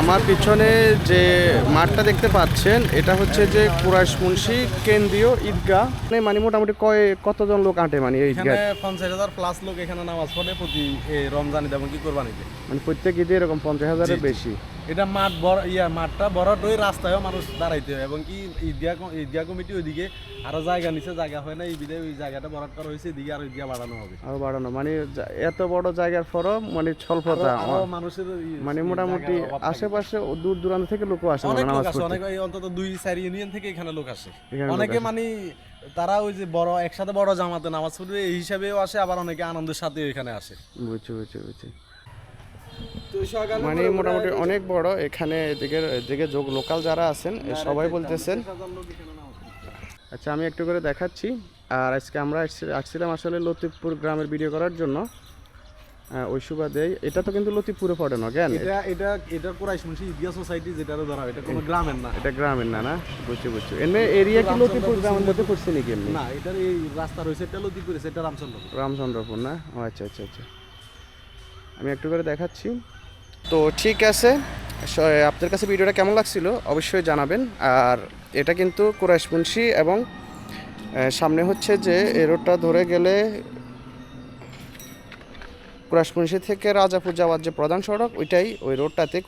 আমার পিছনে যে মাঠটা দেখতে পাচ্ছেন এটা হচ্ছে যে কুরাইশ মুন্সি কেন্দ্রীয় ঈদগাহ। মানে মানে মোটামুটি কয় কতজন লোক আঁটে মানে এই ঈদগাহ? পঞ্চাশ হাজার প্লাস লোক এখানে নামাজ পড়ে প্রতি এ, রমজানিতে এবং কি কোরবানিতে মানে প্রত্যেক ঈদে এরকম পঞ্চাশ হাজারের। বেশি। এটা মাঠ বড় ইয়া মাঠটা বড় ওই রাস্তায়ও মানুষ দাঁড়াইতে হয় এবং কি ঈদগাহ ঈদগাহ কমিটি ওইদিকে আরও জায়গা নিচে জায়গা হয় না এই বিধে ওই জায়গাটা বরাদ করা হয়েছে এদিকে আর ঈদগাহ বাড়ানো হবে। আরও বাড়ানো মানে এত বড় জায়গার পরও মানে স্বল্পতা মানুষের মানে মোটামুটি থাকে। আশেপাশে দূর দূরান্ত থেকে লোকও আসে মানে অনেক লোক পড়তে। অনেক এই অন্তত দুই চার ইউনিয়ন থেকে এখানে লোক আসে। অনেকে মানে তারা ওই যে বড় একসাথে বড় জামাতে নামাজ পড়বে এই হিসাবেও আসে আবার অনেকে আনন্দের সাথেও এখানে আসে। বুঝছি বুঝছি বুঝছি। মানে মোটামুটি অনেক বড় এখানে এদিকে এদিকে যোগ লোকাল যারা আছেন সবাই বলতেছেন। আচ্ছা আমি একটু করে দেখাচ্ছি। আর আজকে আমরা আসছিলাম আসলে লতিফপুর গ্রামের ভিডিও করার জন্য। ওই সুবাদে এটা তো কিন্তু লতিফপুরে পড়ে না জ্ঞান? এটা এটা এটা কোরাইশ মুন্সি ঈদগাহ সোসাইটি যেটারও ধরা এটা কোনো গ্রামের না। এটা গ্রামের না না? বুঝছি বুঝছি। এমনি এরিয়া কি লতিফপুর গ্রামের মধ্যে পড়ছে নাকি এমনি? না এটার এই রাস্তা রয়েছে এটা লতিপুর এটা রামচন্দ্রপুর। রামচন্দ্রপুর না? ও আচ্ছা আচ্ছা আচ্ছা। আমি একটু করে দেখাচ্ছি। তো ঠিক আছে আপনার কাছে ভিডিওটা কেমন লাগছিল অবশ্যই জানাবেন। আর এটা কিন্তু কুরাইশ মুন্সি এবং সামনে হচ্ছে যে এই রোডটা ধরে গেলে কুরাইশ থেকে রাজাপুর যাওয়ার যে প্রধান সড়ক ওইটাই ওই রোডটাতে